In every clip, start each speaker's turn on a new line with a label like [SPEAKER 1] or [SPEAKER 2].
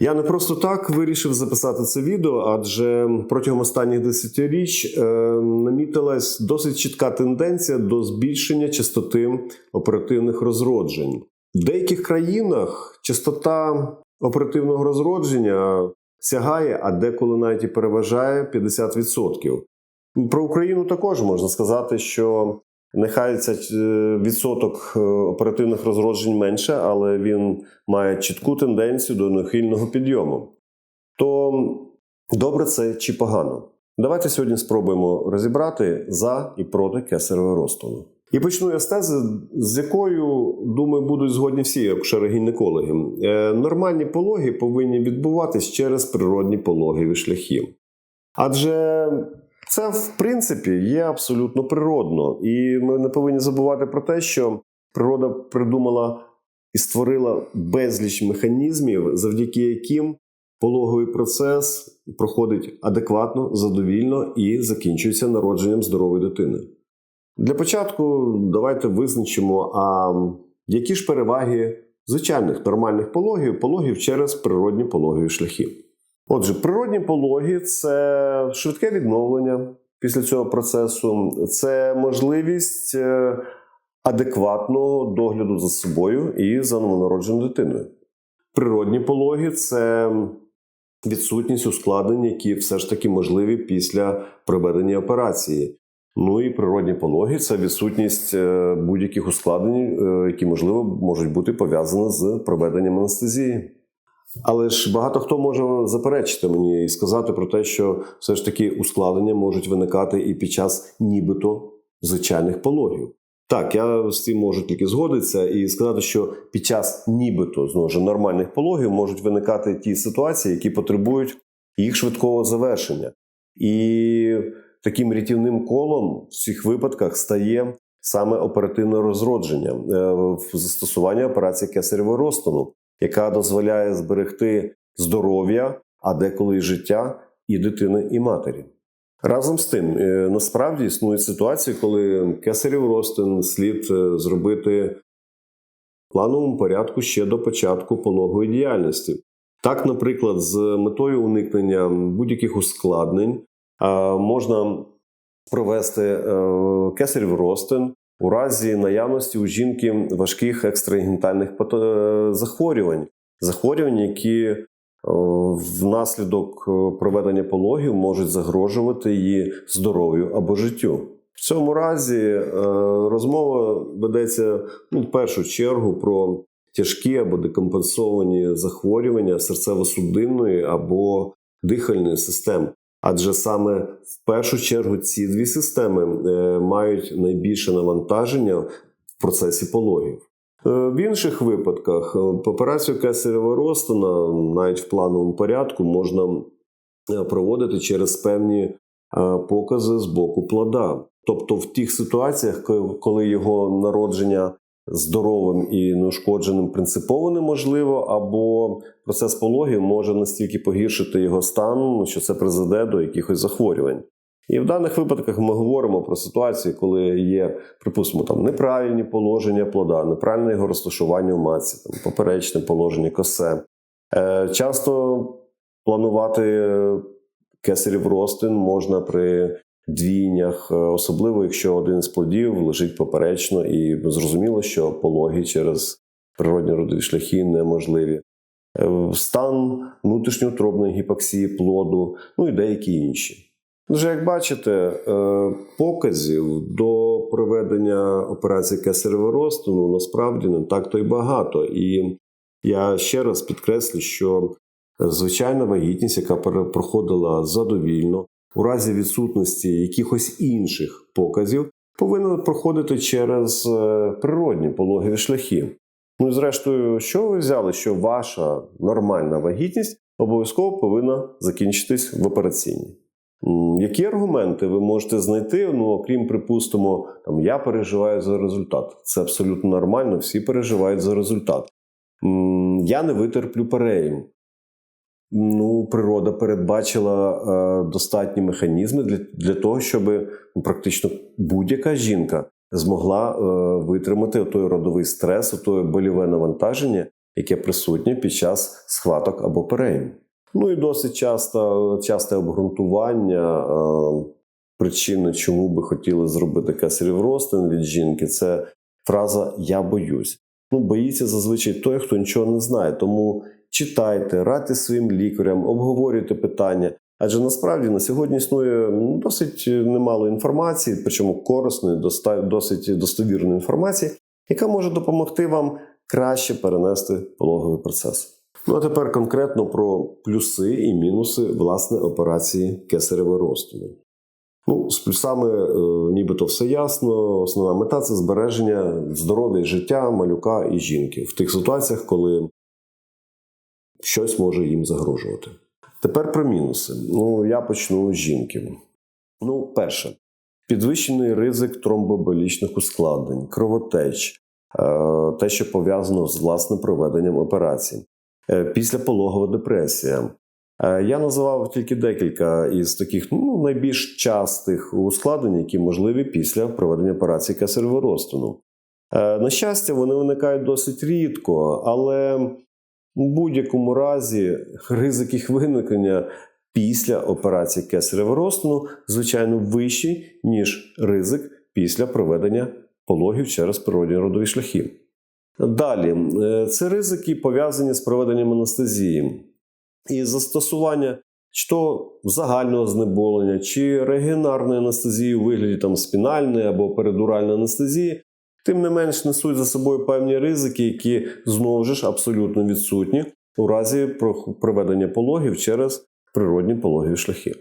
[SPEAKER 1] Я не просто так вирішив записати це відео, адже протягом останніх десятиріч е, намітилась досить чітка тенденція до збільшення частоти оперативних розроджень. В деяких країнах частота оперативного розродження сягає, а деколи навіть і переважає 50%. Про Україну також можна сказати, що нехай це відсоток е, оперативних розроджень менше, але він має чітку тенденцію до нахильного підйому. То добре це чи погано? Давайте сьогодні спробуємо розібрати за і проти кесаревого розтину. І почну я з тези, з якою, думаю, будуть згодні всі акушери-гінекологи. Е, Нормальні пологи повинні відбуватись через природні пологові шляхи. Адже це, в принципі, є абсолютно природно. І ми не повинні забувати про те, що природа придумала і створила безліч механізмів, завдяки яким пологовий процес проходить адекватно, задовільно і закінчується народженням здорової дитини. Для початку давайте визначимо, а які ж переваги звичайних нормальних пологів, пологів через природні пологові шляхи. Отже, природні пологи це швидке відновлення після цього процесу, це можливість е, адекватного догляду за собою і за новонародженою дитиною. Природні пологи це відсутність ускладнень, які все ж таки можливі після проведення операції. Ну і природні пологи це відсутність е, будь-яких ускладнень, е, які можливо можуть бути пов'язані з проведенням анестезії. Але ж багато хто може заперечити мені і сказати про те, що все ж таки ускладнення можуть виникати і під час нібито звичайних пологів. Так, я з цим можу тільки згодитися і сказати, що під час нібито знову ж нормальних пологів можуть виникати ті ситуації, які потребують їх швидкого завершення. І таким рятівним колом в цих випадках стає саме оперативне розродження е, в застосуванні операції кесаревого розтину, яка дозволяє зберегти здоров'я, а деколи і життя і дитини, і матері. Разом з тим, е, насправді існують ситуації, коли кесарів розтин слід е, зробити в плановому порядку ще до початку пологової діяльності. Так, наприклад, з метою уникнення будь-яких ускладнень можна провести кесарів розтин у разі наявності у жінки важких екстрагенітальних захворювань, захворювань, які внаслідок проведення пологів можуть загрожувати її здоров'ю або життю. В цьому разі розмова ведеться ну, в першу чергу про тяжкі або декомпенсовані захворювання серцево-судинної або дихальної системи. Адже саме в першу чергу ці дві системи е, мають найбільше навантаження в процесі пологів. Е, в інших випадках е, операцію кесарєва розтина навіть в плановому порядку можна проводити через певні покази з боку плода. Тобто в тих ситуаціях, коли його народження здоровим і неушкодженим принципово неможливо, або процес пологів може настільки погіршити його стан, що це призведе до якихось захворювань. І в даних випадках ми говоримо про ситуації, коли є, припустимо, там неправильні положення плода, неправильне його розташування в матці, там, поперечне положення косе. Е, Часто планувати кесарів ростин можна при двійнях, е, особливо якщо один з плодів лежить поперечно, і зрозуміло, що пологи через природні родові шляхи неможливі. Е, стан внутрішньоутробної гіпоксії плоду, ну і деякі інші. Вже як бачите, е, показів до проведення операції кесаревого росту ну, насправді не так то й багато. І я ще раз підкреслю, що звичайна вагітність, яка проходила задовільно, у разі відсутності якихось інших показів повинна проходити через е, природні пологові шляхи. Ну і зрештою, що ви взяли, що ваша нормальна вагітність обов'язково повинна закінчитись в операційній? Які аргументи ви можете знайти? Ну, окрім, припустимо, там я переживаю за результат. Це абсолютно нормально, всі переживають за результат. Я не витерплю переїм. Ну, природа передбачила е, достатні механізми для для того, щоб ну, практично будь-яка жінка змогла е, витримати той родовий стрес, той боліве навантаження, яке присутнє під час схваток або перейм. Ну і досить часто, часте обґрунтування е, причини, чому би хотіли зробити кесарів розтин від жінки, це фраза Я боюсь. Ну, боїться зазвичай той, хто нічого не знає. Тому читайте, радьте своїм лікарям, обговорюйте питання. Адже насправді на сьогодні існує ну, досить немало інформації, причому корисної, досить достовірної інформації, яка може допомогти вам краще перенести пологовий процес. Ну а тепер конкретно про плюси і мінуси власне операції кесаревої розтину. Ну, з плюсами е, нібито все ясно. Основна мета це збереження здоров'я життя малюка і жінки в тих ситуаціях, коли щось може їм загрожувати. Тепер про мінуси. Ну, я почну з жінки. Ну, перше, підвищений ризик тромбоболічних ускладнень, кровотеч, е, те, що пов'язано з власним проведенням операції, е, післяпологова депресія. Е, Я називав тільки декілька із таких ну, найбільш частих ускладнень, які можливі після проведення операції кесаревого розтину. На щастя, вони виникають досить рідко, але в будь-якому разі ризик їх виникнення після операції кесаревого розтину, звичайно, вищий, ніж ризик після проведення пологів через природні родові шляхи. Далі, е, це ризики пов'язані з проведенням анестезії і застосування чи то загального знеболення, чи регіонарної анестезії у вигляді там спінальної або передуральної анестезії, тим не менш несуть за собою певні ризики, які знову ж абсолютно відсутні у разі проведення пологів через природні пологові шляхи.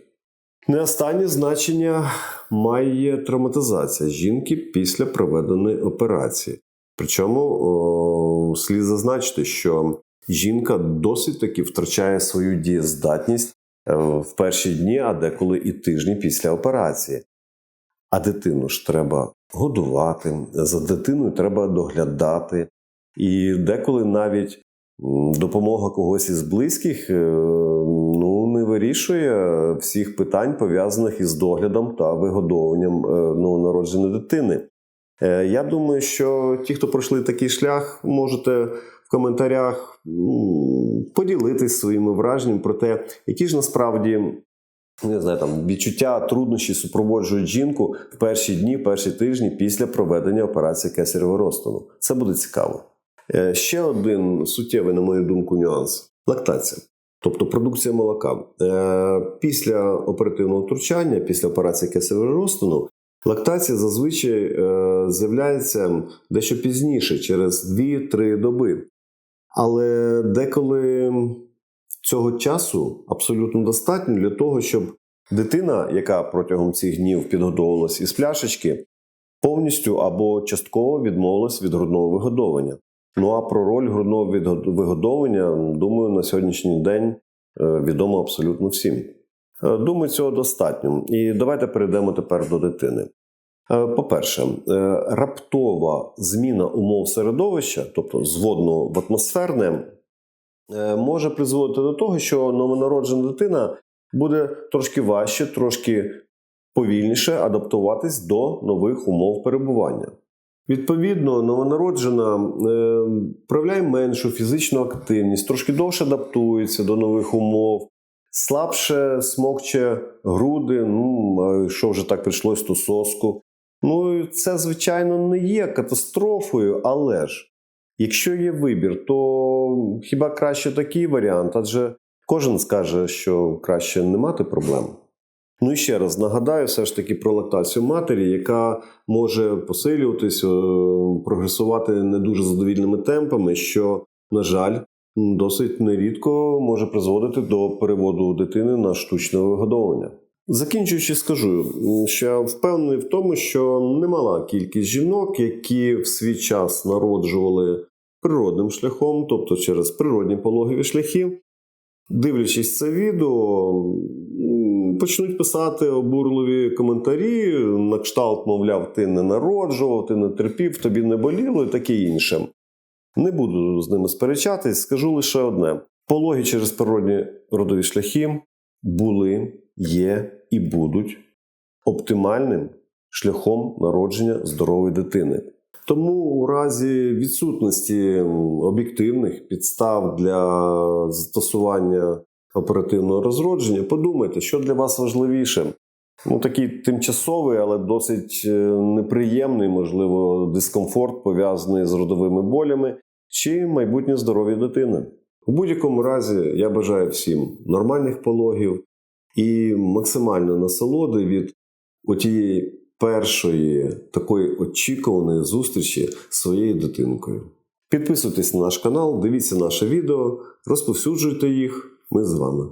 [SPEAKER 1] Не останнє значення має травматизація жінки після проведеної операції. Причому о, слід зазначити, що жінка досить таки втрачає свою дієздатність е, в перші дні, а деколи і тижні після операції. А дитину ж треба годувати, за дитиною треба доглядати. І деколи навіть допомога когось із близьких е, ну, не вирішує всіх питань, пов'язаних із доглядом та вигодовуванням е, новонародженої дитини. Е, Я думаю, що ті, хто пройшли такий шлях, можете в коментарях поділитись своїми враженнями про те, які ж насправді не знаю, там відчуття труднощі супроводжують жінку в перші дні, перші тижні після проведення операції кесаревого розтину. Це буде цікаво. Е, Ще один суттєвий, на мою думку, нюанс лактація. Тобто продукція молока. Е, Після оперативного втручання, після операції кесаревого розтину, лактація зазвичай е, з'являється дещо пізніше, через 2-3 доби. Але деколи цього часу абсолютно достатньо для того, щоб дитина, яка протягом цих днів підготовилась із пляшечки, повністю або частково відмовилась від грудного вигодовування. Ну а про роль грудного вигодовування, думаю, на сьогоднішній день е, відомо абсолютно всім. Е, Думаю, цього достатньо. І давайте перейдемо тепер до дитини. Е, По-перше, раптова зміна умов середовища, тобто з в атмосферне, може призводити до того, що новонароджена дитина буде трошки важче, трошки повільніше адаптуватись до нових умов перебування. Відповідно, новонароджена е, проявляє меншу фізичну активність, трошки довше адаптується до нових умов, слабше смокче груди, ну, що вже так прийшлось, ту соску. Ну, це, звичайно, не є катастрофою, але ж якщо є вибір, то хіба краще такий варіант? Адже кожен скаже, що краще не мати проблем. Ну і ще раз нагадаю, все ж таки про лактацію матері, яка може посилюватись, е, прогресувати не дуже задовільними темпами, що, на жаль, досить нерідко може призводити до переводу дитини на штучне вигодовування. Закінчуючи, скажу, що я впевнений в тому, що немала кількість жінок, які в свій час народжували природним шляхом, тобто через природні пологові шляхи, дивлячись це відео, почнуть писати обурливі коментарі на кшталт, мовляв, ти не народжував, ти не терпів, тобі не боліло і таке інше. Не буду з ними сперечатись, скажу лише одне: пологи через природні родові шляхи були, є і будуть оптимальним шляхом народження здорової дитини. Тому у разі відсутності об'єктивних підстав для застосування оперативного розродження, подумайте, що для вас важливіше. Ну, такий тимчасовий, але досить е, неприємний, можливо, дискомфорт пов'язаний з родовими болями чи майбутнє здоров'я дитини. У будь-якому разі я бажаю всім нормальних пологів і максимально насолоди від отієї першої такої очікуваної зустрічі з своєю дитинкою. Підписуйтесь на наш канал, дивіться наше відео, розповсюджуйте їх. Ми з вами.